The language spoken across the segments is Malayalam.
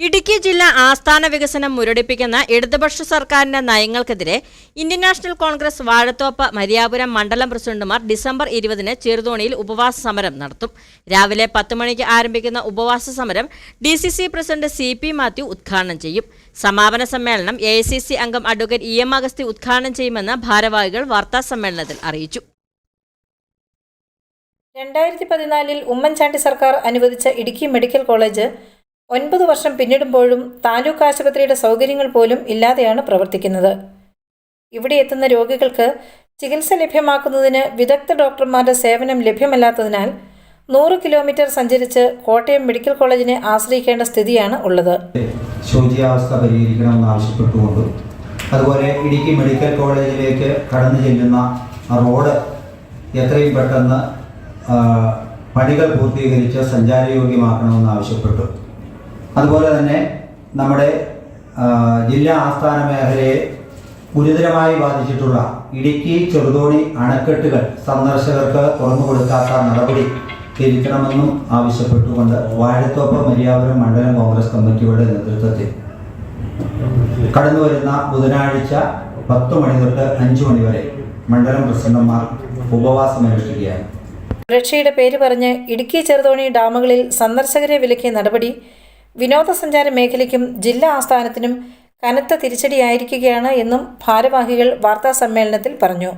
ഇടുക്കി ജില്ലാ ആസ്ഥാന വികസനം മുരടിപ്പിക്കുന്ന ഇടതുപക്ഷ സർക്കാരിന്റെ നയങ്ങൾക്കെതിരെ ഇന്ത്യൻ നാഷണൽ കോൺഗ്രസ് വാഴത്തോപ്പ് മരിയാപുരം മണ്ഡലം പ്രസിഡന്റുമാർ ഡിസംബർ ഇരുപതിന് ചെറുതോണിയിൽ ഉപവാസ സമരം നടത്തും. രാവിലെ പത്ത് മണിക്ക് ആരംഭിക്കുന്ന ഉപവാസ സമരം D C C president C P Mathew ഉദ്ഘാടനം ചെയ്യും. സമാപന സമ്മേളനം എ സി സി അംഗം അഡ്വക്കേറ്റ് ഇ എം അഗസ്തി ഉദ്ഘാടനം ചെയ്യുമെന്ന് ഭാരവാഹികൾ വാർത്താ സമ്മേളനത്തിൽ അറിയിച്ചു. രണ്ടായിരത്തി പതിനാലിൽ ഉമ്മൻചാണ്ടി സർക്കാർ അനുവദിച്ച ഇടുക്കി മെഡിക്കൽ കോളേജ് ഒൻപത് വർഷം പിന്നിടുമ്പോഴും താലൂക്ക് ആശുപത്രിയുടെ സൗകര്യങ്ങൾ പോലും ഇല്ലാതെയാണ് പ്രവർത്തിക്കുന്നത്. ഇവിടെ എത്തുന്ന രോഗികൾക്ക് ചികിത്സ ലഭ്യമാക്കുന്നതിന് വിദഗ്ധ ഡോക്ടർമാരുടെ സേവനം ലഭ്യമല്ലാത്തതിനാൽ നൂറ് കിലോമീറ്റർ സഞ്ചരിച്ച് കോട്ടയം മെഡിക്കൽ കോളേജിനെ ആശ്രയിക്കേണ്ട സ്ഥിതിയാണ് ഉള്ളത്. ശോചിയാവസ്ഥ പരിഹരിക്കണമെന്ന് ആവശ്യപ്പെട്ടുകൊണ്ട് അതുപോലെ ഇടുക്കി മെഡിക്കൽ കോളേജിലേക്ക് കടന്നു ചെല്ലുന്ന റോഡ് എത്രയും പെട്ടെന്ന് പണികൾ പൂർത്തീകരിച്ച് സഞ്ചാരയോഗ്യമാക്കണമെന്ന് ആവശ്യപ്പെട്ടു. അതുപോലെ തന്നെ നമ്മുടെ ജില്ലാ ആസ്ഥാന മേഖലയെ ഗുരുതരമായി ബാധിച്ചിട്ടുള്ള ഇടുക്കി ചെറുതോണി അണക്കെട്ടുകൾ സന്ദർശകർക്ക് തുറന്നു കൊടുക്കാത്ത നടപടി തിരുത്തണമെന്നും ആവശ്യപ്പെട്ടുകൊണ്ട് വാഴത്തോപ്പ് മര്യാപുരം മണ്ഡലം കോൺഗ്രസ് കമ്മിറ്റിയുടെ നേതൃത്വത്തിൽ കടന്നു വരുന്ന ബുധനാഴ്ച പത്ത് മണി തൊട്ട് അഞ്ചു മണി വരെ മണ്ഡലം പ്രസിഡന്റുമാർ ഉപവാസം അനുഷ്ഠിക്കുകയാണ്. സുരക്ഷയുടെ പേര് പറഞ്ഞ് ഇടുക്കി ചെറുതോണി ഡാമുകളിൽ സന്ദർശകരെ വിലക്കിയ നടപടി വിനോദസഞ്ചാര മേഖലയ്ക്കും ജില്ലാ ആസ്ഥാനത്തിനും കനത്ത തിരിച്ചടിയായിരിക്കുകയാണ് എന്നും ഭാരവാഹികൾ വാർത്താ സമ്മേളനത്തിൽ പറഞ്ഞു.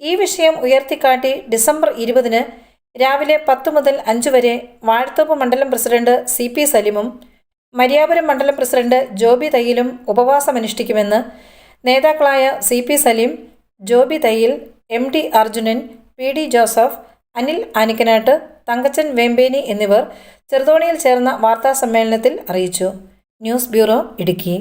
ഈ വിഷയം ഉയർത്തിക്കാട്ടി ഡിസംബർ ഇരുപതിന് രാവിലെ പത്ത് മുതൽ അഞ്ച് വരെ വാഴത്തോപ്പ് മണ്ഡലം പ്രസിഡന്റ് സി പി സലിമും മരിയാപുരം മണ്ഡലം പ്രസിഡന്റ് ജോബി തയ്യിലും ഉപവാസമനുഷ്ഠിക്കുമെന്ന് നേതാക്കളായ C P Saleem Joby Thayyil M D Arjunan P D Joseph Anil Anikkanattu Thankachan Vembeni എന്നിവർ ചെറുതോണിയിൽ ചേർന്ന വാർത്താ സമ്മേളനത്തിൽ അറിയിച്ചു. News bureau Idukki.